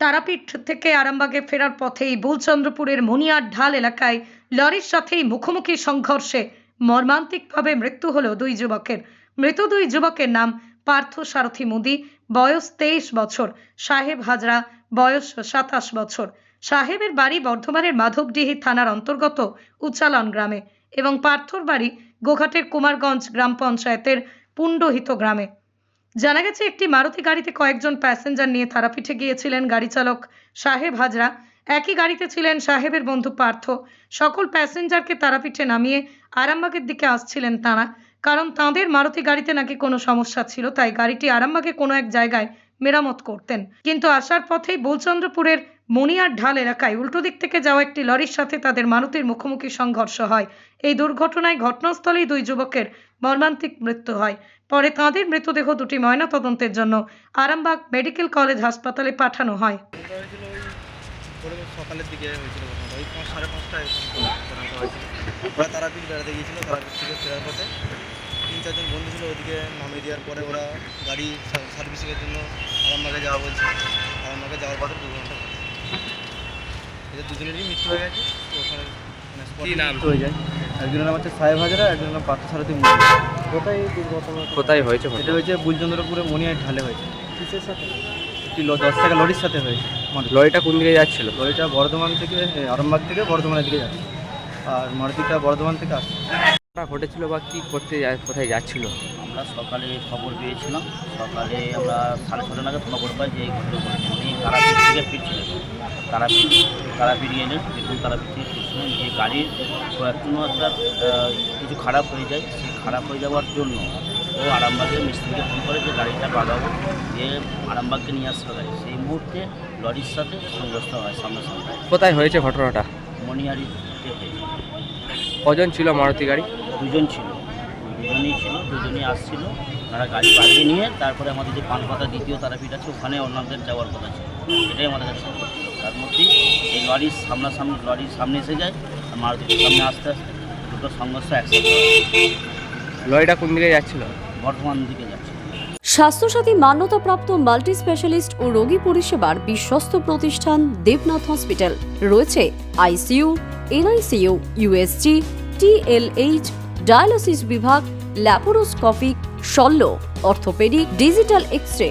তারাপীঠ থেকে আরামবাগে ফেরার পথেই বুলচন্দ্রপুরের মনিয়ার ঢাল এলাকায় লরির সাথেই মুখোমুখি সংঘর্ষে মর্মান্তিকভাবে মৃত্যু হলো দুই যুবকের। মৃত দুই যুবকের নাম পার্থ সারথী মুদি, বয়স তেইশ বছর। সাহেব হাজরা, বয়স সাতাশ বছর। সাহেবের বাড়ি বর্ধমানের মাধবডিহি থানার অন্তর্গত উচ্চালন গ্রামে এবং পার্থর বাড়ি গোঘাটের কুমারগঞ্জ গ্রাম পঞ্চায়েতের পুণ্ডহিত গ্রামে। জানা গেছে, একটি মারুতি গাড়িতে কয়েকজন প্যাসেঞ্জার নিয়ে তারাপীঠে গিয়েছিলেন গাড়ি চালক সাহেব হাজরা। একই গাড়িতে ছিলেন সাহেবের বন্ধু পার্থ। সকল প্যাসেঞ্জারকে তারাপীঠে নামিয়ে আরামবাগের দিকে আসছিলেন তাঁরা। কারণ তাঁদের মারুতি গাড়িতে নাকি কোনো সমস্যা ছিল, তাই গাড়িটি আরামবাগে কোনো এক জায়গায় মেরামত করতেন। কিন্তু আসার পথেই বুলচন্দ্রপুরের মনিয়ার ঢাল এলাকায় উল্টো দিক থেকে যাওয়া একটি লরির সাথে তাদের মারুতির মুখোমুখি সংঘর্ষ হয়। এই দুর্ঘটনায় ঘটনাস্থলেই দুই যুবকের মর্মান্তিক মৃত্যু হয়। পরে তাঁদের মৃতদেহ দুটি ময়না তদন্তের জন্য আরামবাগ মেডিকেল কলেজ হাসপাতালে পাঠানো হয়। তিন, চারজন বন্ধু ছিল ওদিকে, নামিয়ে দেওয়ার পরে ওরা গাড়ি সার্ভিসিংয়ের জন্য আরামবাগে যাওয়া বলছে। আরামবাগে যাওয়ার এদের দুজনেরই মৃত্যু হয়ে গেছে তো ওখানে মানে কি নাম? হয়ে যায়। একজনের নাম হচ্ছে সাহেব হাজারা একজনের নাম পার্থ সারথী কোথায় দুর্ঘটনা? কোথায় হয়েছে এটা হয়েছে বুলচন্দ্রপুরে মনিয়ায় ঢালে হয়েছে। কিসের সাথে? একটি ল- দশ টাকা লরির সাথে হয়েছে। লরিটা কোন দিকে যাচ্ছিল? লরিটা বর্ধমান থেকে আরামবাগ থেকে বর্ধমানের দিকে যাচ্ছে। আর মারুতিটা বর্ধমান থেকে আসছে। ঘটেছিল বা কি করতে কোথায় যাচ্ছিল? আমরা সকালে খবর পেয়েছিলাম। সকালে আমরা সাড়ে ছটা নাগাদ খবর পাই যে এই ঘটনা ঘটেছে। উনি তারাপীঠ থেকে ফিরছিলেন। তারাপীঠ তারাপীঠ এলেন। দেখুন তারাপীঠ থেকে ফিরছিলেন যে গাড়ির কোনো একটা কিছু খারাপ হয়ে যায় সেই খারাপ হয়ে যাওয়ার জন্য ও আরামবাগের মিস্ত্রিকে ফোন করে যে গাড়িটা বাগাবো যে আরামবাগকে নিয়ে আসতে গাড়ি সেই মুহূর্তে লরির সাথে সংঘর্ষ হয় সামনাসামনি। কোথায় হয়েছে ঘটনাটা? মনিয়ারিতে হয়েছে কজন ছিল মারুতি গাড়ি? দুজন ছিল। দুজনেই ছিল দুজনেই আসছিল। তারা গাড়ি বাড়িয়ে নিয়ে তারপরে আমাদের যে পানপাতা দ্বিতীয় তারাপীঠ আছে ওখানে অন্যদের যাওয়ার কথা ছিল। এটাই আমাদের কাছে। তার মধ্যেই এই লরির সামনাসামনি লরির সামনে এসে যায় আর মারুতির সামনে আসতে আসতে দুটো সংঘর্ষ একসাথে হয়। লরিটা কোন দিকে যাচ্ছিল? বর্ধমান দিকে যাচ্ছে। স্বাস্থ্যসাথী মান্যতাপ্রাপ্ত মাল্টি স্পেশালিস্ট ও রোগী পরিষেবার বিশ্বস্ত প্রতিষ্ঠান দেবনাথ হসপিটাল। রয়েছে ICU NICU USG TLH dialysis বিভাগ ল্যাপারোস্কোপিক শল্য অর্থোপেডিক ডিজিটাল এক্স রে